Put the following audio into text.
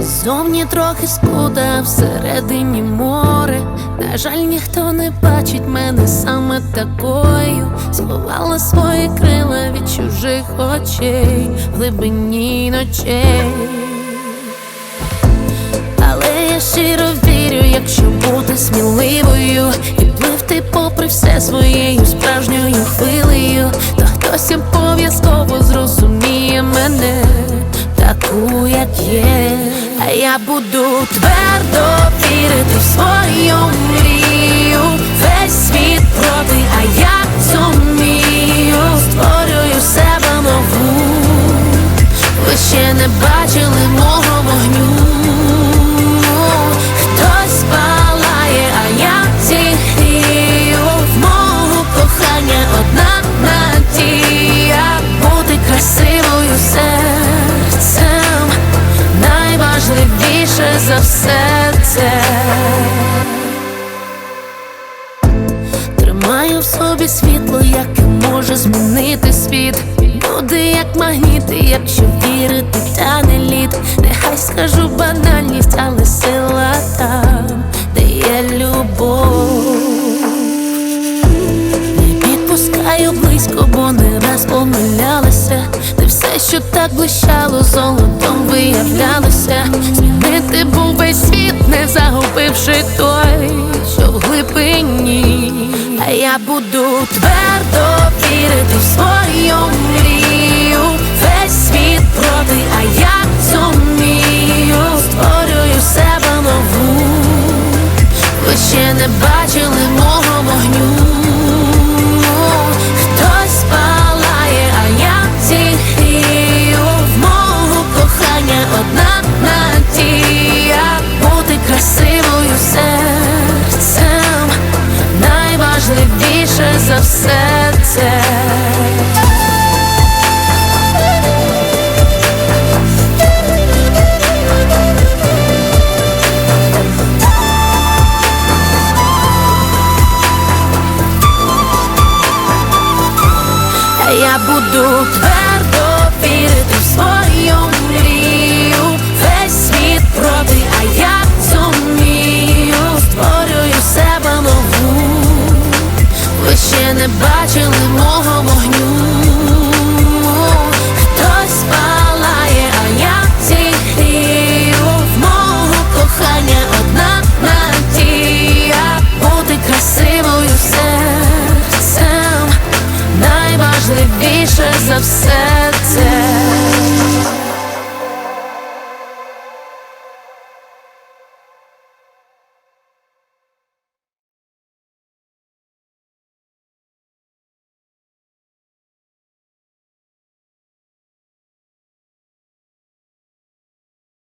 Зовні трохи скуда, всередині море. На жаль, ніхто не бачить мене саме такою. Сховала свої крила від чужих очей, в глибині ночей. Але я щиро вірю, якщо бути сміливою і пливти попри все своєю справжньою хвилею, то хтось обов'язково зрозуміє мене, таку, як є. Я буду твердо вірити в свою мрію. Весь світ проти, а я зумію, створюю себе нову. Ви ще не бачили мого вогню. Найважливіше за все це Тримаю в собі світло, яке може змінити світ. Люди як магніти, якщо вірити, та не лід. Нехай скажу банальність, але сила там, де є любов. Не підпускаю близько, бо не раз помилялася. Що так блищало, золотом виявлялося. Змінити був весь світ, не загубивши той, що в глибині. А я буду твердо вірити в свою мрію. Весь світ проти, а я зумію, створюю себе нову. Ви ще не бачили кохання одна надія. Бути красивою серцем. Найважливіше за все це. Я буду твердо вірити в свою мрію. Ще не бачили мого вогню.